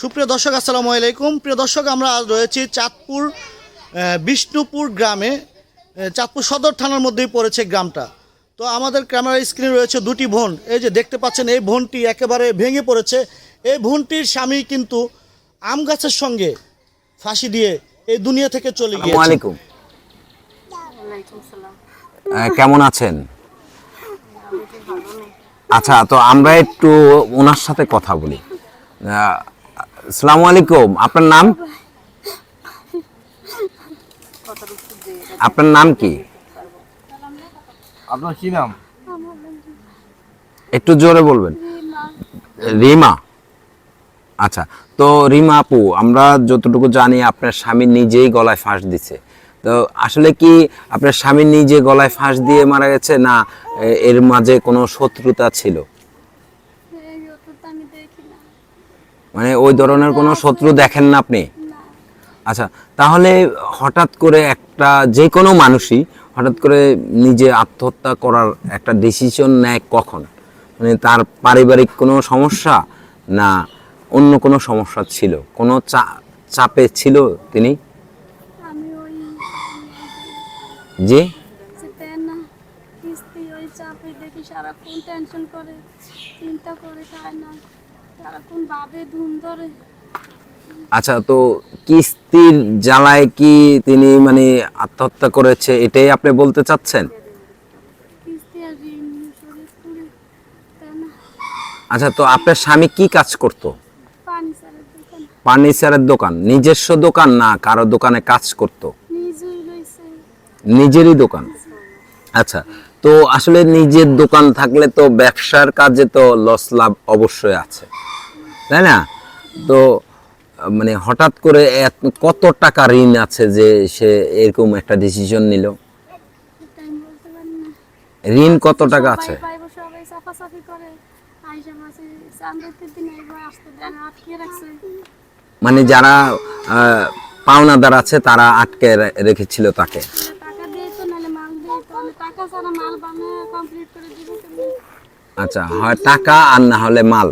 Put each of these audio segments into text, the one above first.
সুপ্রিয় দর্শক আসসালামু আলাইকুম। প্রিয় দর্শক আমরা আজ রয়েছি চাঁদপুর বিষ্ণুপুর গ্রামে। চাঁদপুর সদর থানার মধ্যেই পড়েছে গ্রামটা। তো আমাদের ক্যামেরা স্ক্রিনে রয়েছে দুটি বোন এই যে দেখতে পাচ্ছেন এই বোনটি একেবারে ভেঙে পড়েছে। এই বোনটির স্বামী কিন্তু আম গাছের সঙ্গে ফাঁসি দিয়ে এই দুনিয়া থেকে চলে গিয়েছে। আলাইকুম। কেমন আছেন? আচ্ছা তো আমরা একটু ওনার সাথে কথা বলি। আসসালামু আলাইকুম। আপনার নাম? আপনার নাম কি? আপনার কি নাম? একটু জোরে বলবেন। রিমা। আচ্ছা তো রিমা আপু আমরা যতটুকু জানি আপনার স্বামী নিজেই গলায় ফাঁস দিছে। তো আসলে কি আপনার স্বামী নিজে গলায় ফাঁস দিয়ে মারা গেছে না এর মাঝে কোনো শত্রুতা ছিল এই অত তো আমি দেখি না মানে ওই ধরনের কোনো শত্রু দেখেন না আপনি? আচ্ছা তাহলে হঠাৎ করে একটা যে কোনো মানুষই হঠাৎ করে নিজে আত্মহত্যা করার একটা ডিসিশন নেয় কখন? মানে তার পারিবারিক কোনো সমস্যা না অন্য কোনো সমস্যা ছিল? কোনো চা- চাপে ছিল তিনি? যে সারাক্ষণ টেনশন করে চিন্তা করে খায় না। সারাক্ষণ ভাবে ধুম ধরে। আচ্ছা তো কিস্তির জ্বালায় কি তিনি মানে আত্মহত্যা করেছে এটাই আপনি বলতে চাচ্ছেন? আচ্ছা তো আপনার স্বামী কি কাজ করতো? ফার্নিচারের দোকান। নিজস্ব দোকান না কারও দোকানে কাজ করতো? নিজেরই দোকান? আচ্ছা তো আসলে নিজের দোকান থাকলে তো ব্যবসার কাজে তো লস লাভ অবশ্যই আছে। তাই না? তো মানে হঠাৎ করে কত টাকা ঋণ আছে যে সে এরকম একটা ডিসিশন নিল? ঋণ কত টাকা আছে? মানে যারা পাওনাদার আছে তারা আটকে রেখেছিল তাকে? কেমনে? আচ্ছা হয় টাকা আর না হলে মাল?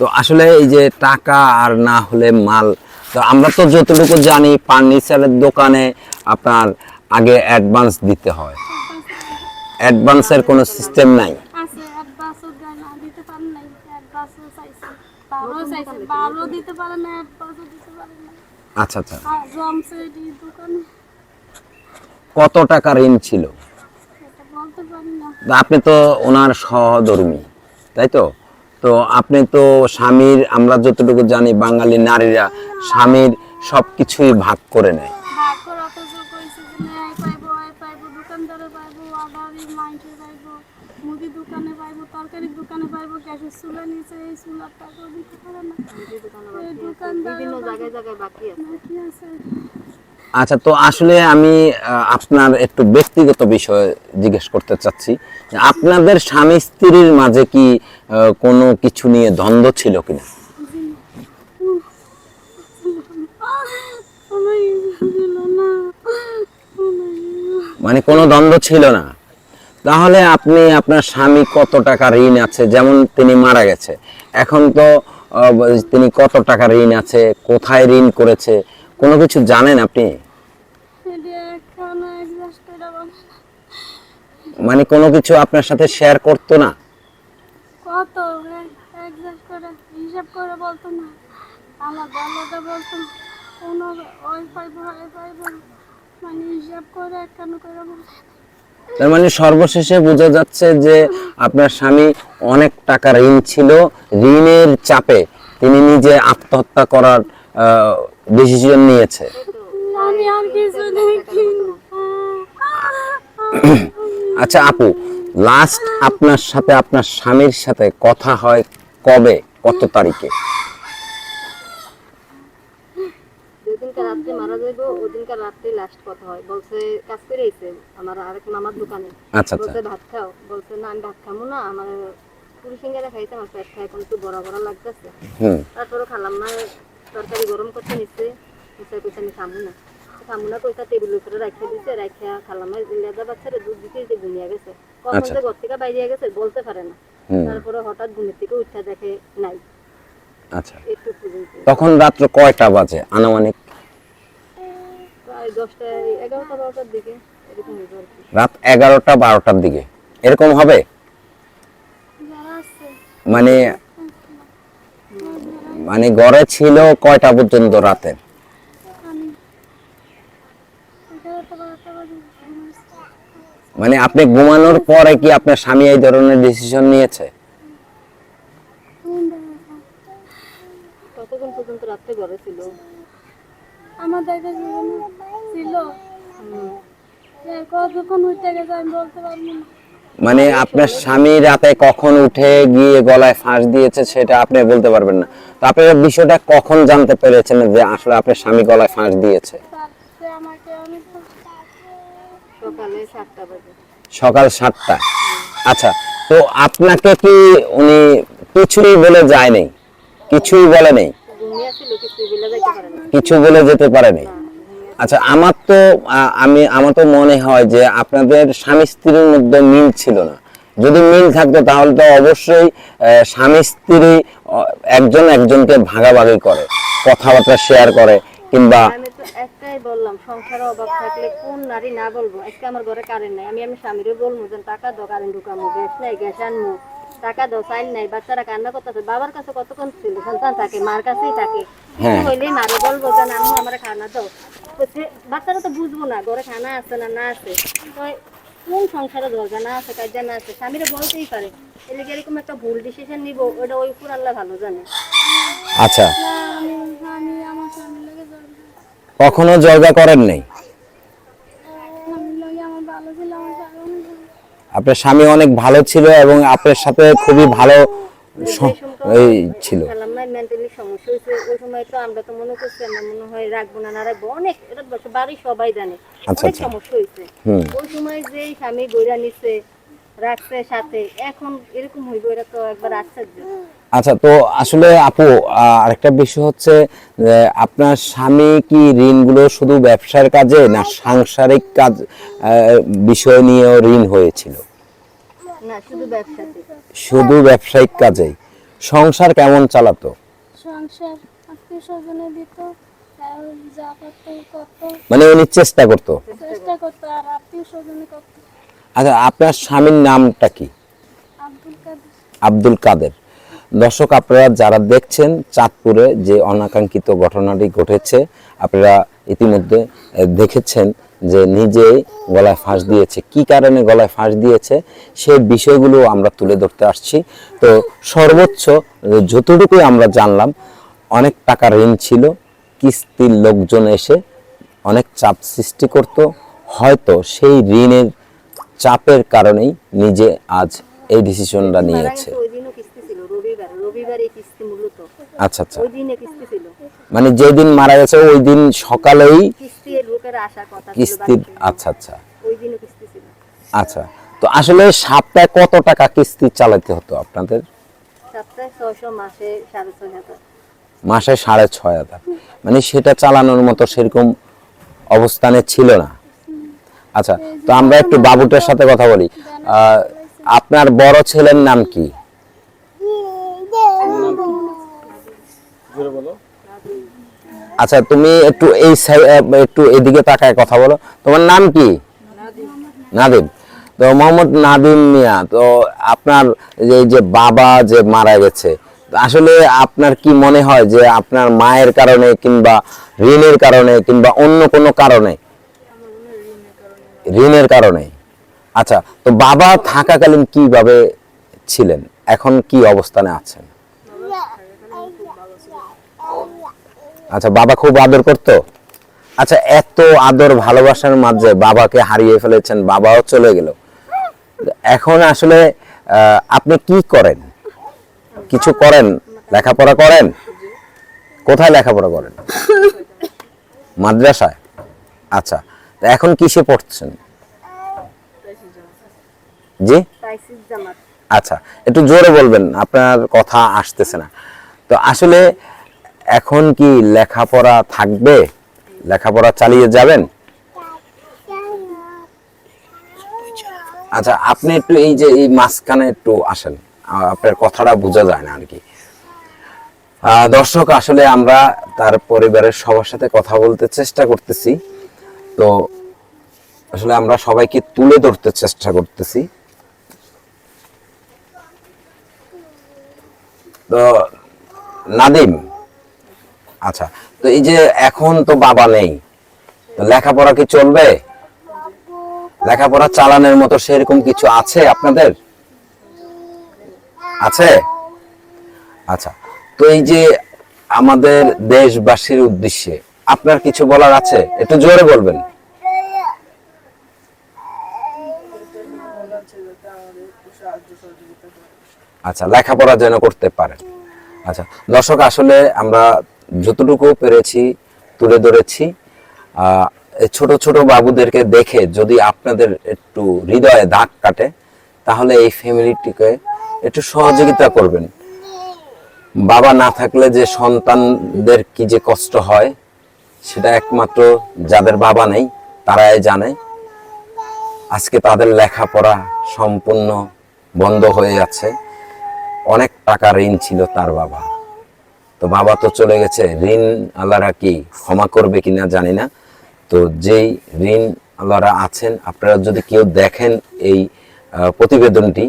তো আসলে এই যে টাকা আর না হলে মাল তো আমরা তো যতটুকু জানি ফার্নিচারের দোকানে আপনার আগে অ্যাডভান্স দিতে হয়। অ্যাডভান্সের কোনো সিস্টেম নাই। আচ্ছা আচ্ছা। কত টাকা ঋণ ছিল? আপনি তো ওনার সহধর্মী তাই তো? তো আপনি তো স্বামীর আমরা যতটুকু জানি বাঙালি নারীরা স্বামীর সব কিছুই ভাগ করে নেয় বিভিন্ন জায়গায় জায়গায় বাকি আছে। বাকি আছে। আচ্ছা তো আসলে আমি আপনার একটু ব্যক্তিগত বিষয় জিজ্ঞেস করতে চাচ্ছি। আপনাদের স্বামী স্ত্রীর মাঝে কি কোনো কিছু নিয়ে দ্বন্দ্ব ছিল কিনা? মানে কোনো দ্বন্দ্ব ছিল না। তাহলে আপনি আপনার স্বামী কত টাকা ঋণ আছে? যেমন তিনি মারা গেছে। এখন তো তিনি কত টাকা ঋণ আছে? কোথায় ঋণ করেছে? কোনো কিছু জানেন আপনি? মানে কোনো কিছু আপনার সাথে শেয়ার করতো না? কত? করে হিসাব করে বলতো না। আলাদা বলতো কোনো ওই পাইবো ওই পাইবো মানে হিসাব করে কেন করে বলে তার মানে সর্বশেষে বোঝা যাচ্ছে যে আপনার স্বামী অনেক টাকা ঋণ ছিল। ঋণের চাপে তিনি নিজে আত্মহত্যা করার ডিসিশন নিয়েছে। আমি আর কিছু আচ্ছা আপু লাস্ট আপনার সাথে আপনার স্বামীর সাথে কথা হয় কবে? কত তারিখে? যেদিনকে রাত্রে মারা যাইব ওদিনকার রাত্রে লাস্ট কথা হয়। বলছে কাজ করে আমার আরেক মামার দোকানে। আচ্ছা আচ্ছা। বলছে ভাত খাও। বলছে না আমি ভাত খাব না আমার পুরি সিঙ্গারা খাইতে আমার পেট খাই এখন একটু বড় বড় লাগতেছে। তারপরে খালাম না তরকারি গরম করতে নিচ্ছে নিশ্চয় আমি খাব না। কইতা টেবিলের উপরে রাখিয়ে দিছে রাখিয়া খালাম লেদা বাচ্চারা দুধ দিতে দিতে ঘুমিয়ে গেছে। কখন আচ্ছা। যে ঘর থেকে বাইরে গেছে বলতে পারে না। তারপরে হঠাৎ ঘুমের থেকে উঠে দেখে নাই। আচ্ছা। তখন রাত্র কয়টা বাজে আনুমানিক? প্রায় দশটা এগারোটা বারোটার দিকে রাত এগারোটা বারোটার দিকে। এরকম হবে? মানে মানে ঘরে ছিল কয়টা পর্যন্ত রাতে আমি এগারোটা বারোটা বাজে ঘুমাইছি। মানে আপনি ঘুমানোর পরে কি আপনার স্বামী এই ধরনের ডিসিশন নিয়েছে? কতক্ষণ পর্যন্ত রাত্রে ঘরে ছিল? আমার দেখা জীবনে ছিল। কতক্ষণ উঠে গেছে আমি বলতে পারব না। মানে আপনার স্বামী রাতে কখন উঠে গিয়ে গলায় ফাঁস দিয়েছে সেটা আপনি বলতে পারবেন না। তো আপনারা বিষয়টা কখন জানতে পেরেছেন যে আসলে আপনার স্বামী গলায় ফাঁস দিয়েছে? সকালে সাতটা আচ্ছা তো আপনাকে কি উনি কিছুই বলে যায় নাই? কিছুই বলে নেই? কিছু বেলা পারে যেতে পারেনি আচ্ছা আমার তো আমি আমার তো মনে হয় যে আপনাদের স্বামী স্ত্রীর মধ্যে মিল ছিল না। যদি মিল থাকতো তাহলে তো অবশ্যই স্বামী স্ত্রী একজন একজনকে ভাগাভাগি করে কথাবার্তা শেয়ার করে কিংবা আমি তো একটাই বললাম সংসারে অভাব থাকলে কোন নারী না বলব? আজকে আমার ঘরে কারেন্ট নাই। আমি আমি স্বামীরে বলব যে টাকা দাও কারেন্ট ঢুকামো গ্যাস নাই গ্যাস আনমু। টাকা দাও চাইল নাই বাচ্চারা কান্না করতেছে। বাবার কাছে কতক্ষণ ছিল? সন্তান থাকে মার কাছেই থাকে। হ্যাঁ। হইলেই মারে বলব যে না আম্মু আমার খানা দাও। তো বাচ্চারা তো বুঝব না ঘরে খানা আছে না না আছে। তো কোন সংসারে দরজা না আছে কাজা না আছে স্বামীরা বলতেই পারে। এরকম একটা ভুল ডিসিশন নিব? ওটা ওই উপর আল্লাহ ভালো জানে। আচ্ছা। কখনো জর্গা করেন নাই। আপনার স্বামী অনেক ভালো ছিল এবং আপনার সাথে খুবই ভালো এই ছিল খেলাম না মেন্টালি সমস্যা হয়েছে ওই সময় তো আমরা তো মনে করছি আমরা মনে হয় রাখব না না রাখব অনেক এটা বাড়ি সবাই জানে অনেক। সমস্যা হয়েছে ওই সময় যে স্বামী গইরা নিছে রাখছে সাথে। এখন এরকম হইব এটা তো একবার আশ্চর্য আচ্ছা তো আসলে আপু আরেকটা বিষয় হচ্ছে আপনার স্বামী কি ঋণগুলো শুধু ব্যবসার কাজে না সাংসারিক কাজ বিষয় নিয়েও ঋণ হয়েছিল? না শুধু ব্যবসাতে। শুধু ব্যবসায়িক কাজেই। সংসার কেমন চালাতো? সংসার আত্মীয় স্বজনে দিত মানে উনি চেষ্টা করতো? চেষ্টা করতো আর আত্মীয় স্বজনে করতো। আচ্ছা আপনার স্বামীর নামটা কি? আব্দুল কাদের। দর্শক আপনারা যারা দেখছেন চাঁদপুরে যে অনাকাঙ্ক্ষিত ঘটনাটি ঘটেছে আপনারা ইতিমধ্যে দেখেছেন যে নিজে গলায় ফাঁস দিয়েছে। কি কারণে গলায় ফাঁস দিয়েছে সেই বিষয়গুলো আমরা তুলে ধরতে আসছি। তো সর্বোচ্চ যতটুকুই আমরা জানলাম অনেক টাকা ঋণ ছিল কিস্তির লোকজন এসে অনেক চাপ সৃষ্টি করত। হয়তো সেই ঋণের চাপের কারণেই নিজে আজ এই ডিসিশনটা নিয়েছে। আচ্ছা আচ্ছা। মানে যেদিন মারা গেছে ওই দিন সকালেই কিস্তির আচ্ছা আচ্ছা। আচ্ছা। তো আসলে সপ্তাহে কত টাকা কিস্তি চালাতে হতো আপনাদের? মাসে সাড়ে ছয় হাজার। মানে সেটা চালানোর মতো সেরকম অবস্থানে ছিল না। আচ্ছা তো আমরা একটু বাবুটার সাথে কথা বলি। আপনার বড় ছেলের নাম কি? আচ্ছা তুমি একটু এই একটু এদিকে তাকায় কথা বলো। তোমার নাম কি? নাদিম। তো মোহাম্মদ নাদিম মিয়া, তো আপনার এই যে বাবা যে মারা গেছে, আসলে আপনার কি মনে হয় যে আপনার মায়ের কারণে কিংবা ঋণের কারণে কিংবা অন্য কোনো কারণে ঋণের কারণে। আচ্ছা তো বাবা থাকাকালীন কীভাবে ছিলেন? এখন কি অবস্থানে আছেন? আচ্ছা বাবা খুব আদর করতো? আচ্ছা এত আদর ভালোবাসার মাঝে বাবাকে হারিয়ে ফেলেছেন, বাবাও চলে গেল। এখন আসলে আপনি কি করেন? কিছু করেন? লেখাপড়া করেন? কোথায় লেখাপড়া করেন? মাদ্রাসায়? আচ্ছা তা এখন কিসে পড়ছেন? জি? আচ্ছা একটু জোরে বলবেন, আপনার কথা আসতেছে না। তো আসলে এখন কি লেখাপড়া থাকবে? লেখাপড়া চালিয়ে যাবেন? আচ্ছা আপনি একটু এই যে, এই মাঝখানে একটু আসেন। আপনার কথাটা বোঝা যায় না আর কি। দর্শক, আসলে আমরা তার পরিবারের সবার সাথে কথা বলতে চেষ্টা করতেছি। তো আসলে আমরা সবাইকে তুলে ধরতে চেষ্টা করতেছি। তো নাদিম আচ্ছা তো এই যে এখন তো বাবা নেই, তো লেখাপড়া কি চলবে? লেখাপড়া চালানোর মতো সেরকম কিছু আছে আপনাদের? আছে? আচ্ছা তো এই যে আমাদের দেশবাসীর উদ্দেশ্যে আপনার কিছু বলার আছে? একটু জোরে বলবেন। আচ্ছা লেখাপড়া যেন করতে পারেন। আচ্ছা দর্শক, আসলে আমরা যতটুকু পেরেছি, তুলে ধরেছি ছোট ছোট বাবুদেরকে দেখে যদি আপনাদের একটু হৃদয়ে দাগ কাটে, তাহলে এই ফ্যামিলিটিকে একটু সহযোগিতা করবেন। বাবা না থাকলে যে সন্তানদের কি যে কষ্ট হয় সেটা একমাত্র যাদের বাবা নেই, তারাই জানে। আজকে তাদের লেখাপড়া সম্পূর্ণ বন্ধ হয়ে যাচ্ছে। অনেক টাকা ঋণ ছিল তার বাবা। তো বাবা তো চলে গেছে। ঋণ আল্লাহরা কি ক্ষমা করবে কিনা জানি না। তো যেই ঋণ আল্লাহরা আছেন, আপনারা যদি কেউ দেখেন এই প্রতিবেদনটি,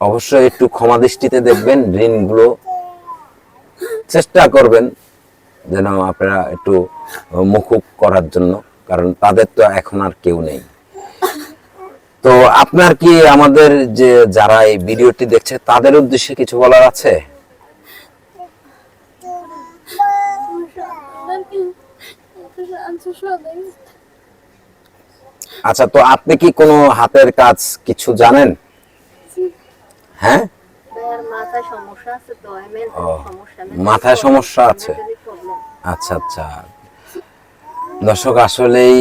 অবশ্যই একটু ক্ষমা দৃষ্টিতে দেখবেন। ঋণগুলো চেষ্টা করবেন। যেন আপনারা একটু মুকুব করার জন্য কারণ তাদের তো এখন আর কেউ নেই। তো আপনার কি আমাদের যে যারা এই ভিডিওটি দেখছে তাদের উদ্দেশ্যে কিছু বলার আছে? আচ্ছা তো আপনি কি কোনো হাতের কাজ কিছু জানেন? হ্যাঁ? মাথায় সমস্যা আছে আচ্ছা আচ্ছা। দর্শক, আসলেই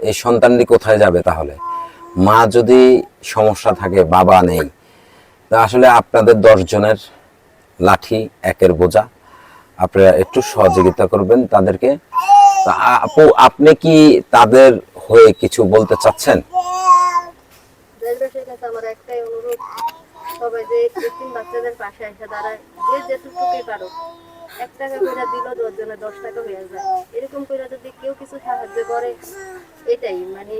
এই সন্তানটি কোথায় যাবে তাহলে? মা যদি সমস্যা থাকে, বাবা নেই, তা আসলে আপনাদের দশ জনের লাঠি একের বোঝা। আপনারা একটু সহযোগিতা করবেন তাদেরকে। আপু, আপনি কি তাদের হয়ে কিছু বলতে চাচ্ছেন? সবাই যে বাচ্চাদের পাশে এসে দাঁড়ায়, যে যেটুকুই পারো এক টাকা করে দিল দশ জনে দশ টাকা হয়ে যায়। এরকম করে যদি কেউ কিছু সাহায্য করে, এটাই মানে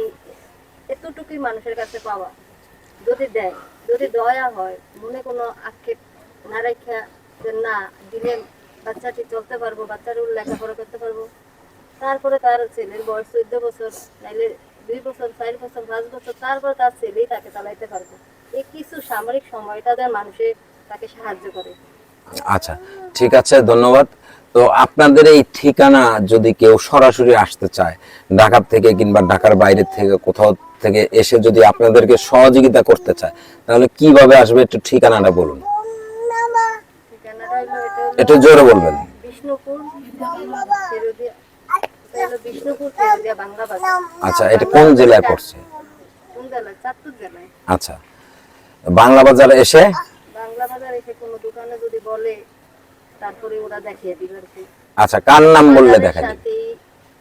এতটুকুই মানুষের কাছে পাওয়া। যদি দেয়, যদি দয়া হয়, মনে কোনো আক্ষেপ না রেখা যে না, দিলে বাচ্চাটি চলতে পারব বাচ্চারও লেখাপড়া করতে পারব। তারপরে তার ছেলের বয়স চোদ্দ বছর, নাইলে দুই বছর, চার বছর, পাঁচ বছর, তারপরে তার ছেলেই তাকে চালাইতে পারব। এই কিছু সামরিক সময়টা দেয় মানুষে তাকে সাহায্য করে। আচ্ছা ঠিক আছে, ধন্যবাদ। তো আপনাদের এই ঠিকানা যদি কেউ সরাসরি আসতে চায় ঢাকা থেকে কিংবা ঢাকার বাইরে থেকে, কোথাও থেকে এসে যদি আপনাদেরকে সহযোগিতা করতে চায়, তাহলে কীভাবে আসবে একটু ঠিকানাটা বলুন? একটু জোরে বলবেন। আচ্ছা এটা কোন জেলায় পড়ছে? আচ্ছা বাংলা বাজারে এসে? বাংলা বাজার এসে বলে তারপরে ওরা দেখিয়ে দিবে আর কি। আচ্ছা কার নাম বললে দেখা সাথে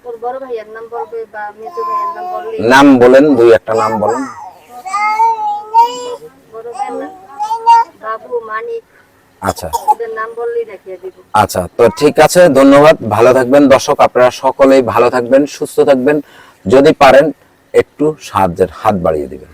ওর বড় ভাইয়ের নাম বলবে বা মেজো ভাইয়ের নাম বললে। নাম বলেন দুই একটা নাম বলেন। বড় ভাইয়ের নাম বাবু মানিক। আচ্ছা। আচ্ছা তো ঠিক আছে ধন্যবাদ। ভালো থাকবেন। দর্শক আপনারা সকলেই ভালো থাকবেন সুস্থ থাকবেন। যদি পারেন একটু সাহায্যের হাত বাড়িয়ে দিবেন।